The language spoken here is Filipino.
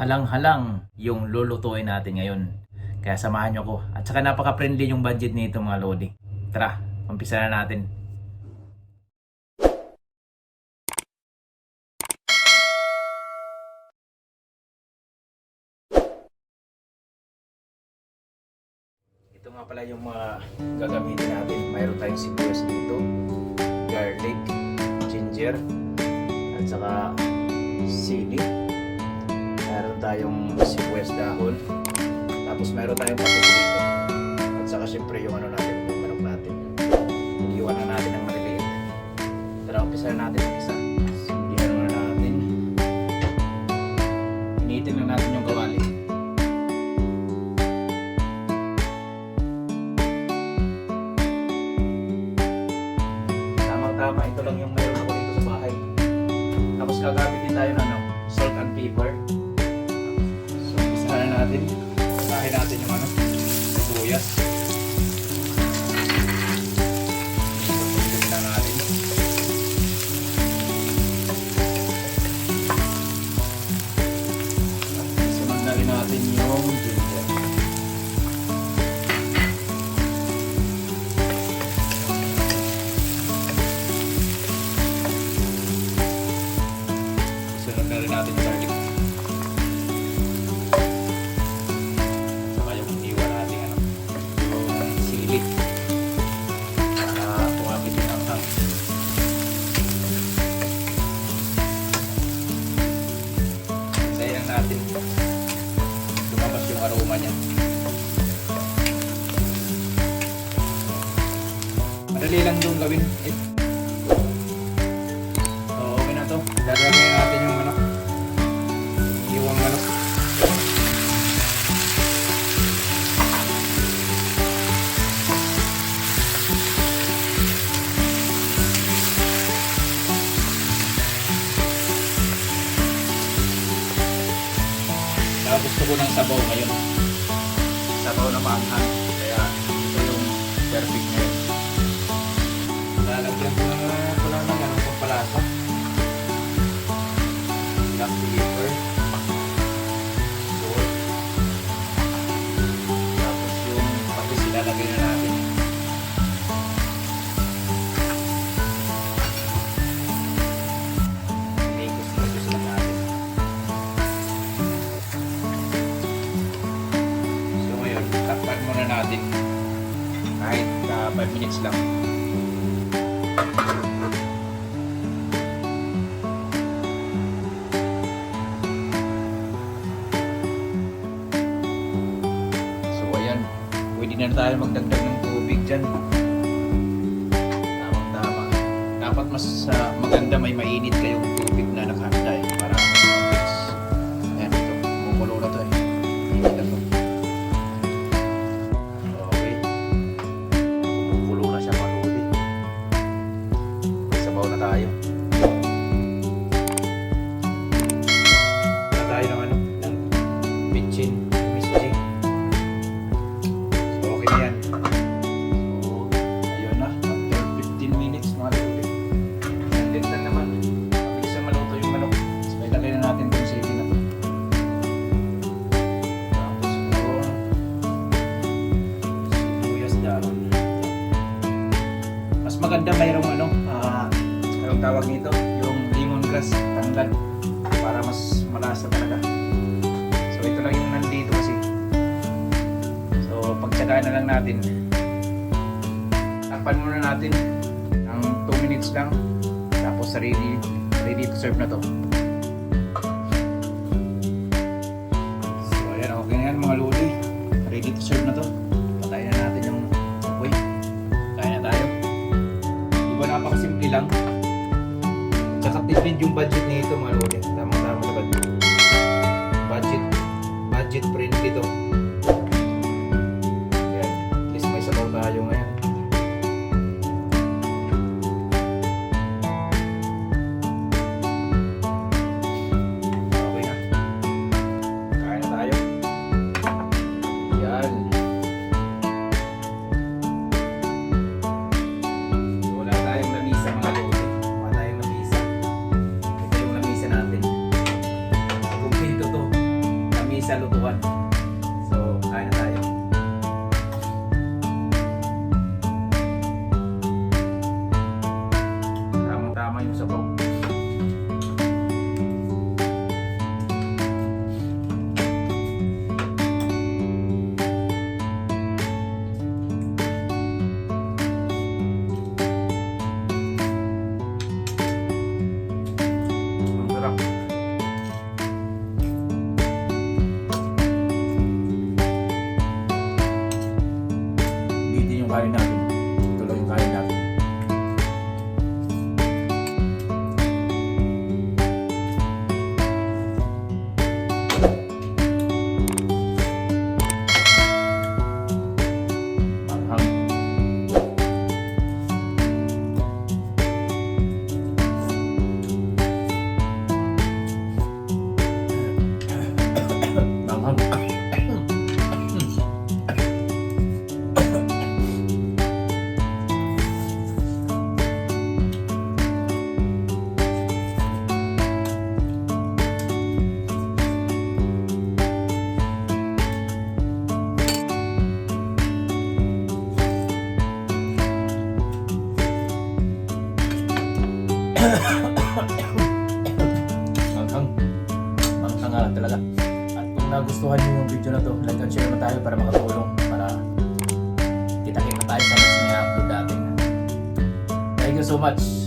halang-halang yung lulutuin natin ngayon. Kaya samahan nyo ko. At saka napaka-friendly yung budget nito mga lodi. Tara, umpisa na natin. Ito nga pala yung mga gagamitin natin. Mayroon tayong sibuyas dito, garlic, ginger, at saka sili. Tayong sibuyas dahon. Tapos mayroon tayong patis dito. At saka syempre yung ano natin, yung manok natin. Iwan na natin ng maliliit. Tara, umpisa na natin ang isa. Sige, na natin. Initin lang natin yung kawali. Tamang-tama, ito lang yung mayroon ako dito sa bahay. Tapos gagamit din tayo ng ano, salt and pepper. Natin. Usahin natin yung ano, sibuyas. Na natin. Sunod na rin natin yung ginger. Madali lang doon gawin. Eh. So, okay na to. Dadagay natin yung manok. Iwang manok. Gusto ko ng sabaw ngayon. Sabaw na maanghang. Kaya ito yung perfect ngayon. Lalagyan ko ko lang ng ano pampalasa. Black pepper. Salt. Tapos yung patis ilalagay na natin. So ngayon, takpan muna natin kahit 5 minutes lang. Na tayo magdagdag ng tubig dyan. Tamang tama. Dapat mas ah, maganda may mainit kayong maganda mayroong ano, ah, anong tawag nito? Yung lemongrass, tanggal. Para mas malasa talaga. So, ito lang yung nandito kasi. So, pagtsagaan na lang natin. Takpan muna natin ng 2 minutes lang. Tapos ready, ready to serve na to. Di ba napakasimple lang? Tsaka tipid yung budget nito mga luli. Tamang-tama sa budget. Budget, budget friendly to. Nagustuhan niyo yung video na to, like and share mo tayo para makatulong para kita-kita tayo sa next na upload natin. Thank you so much.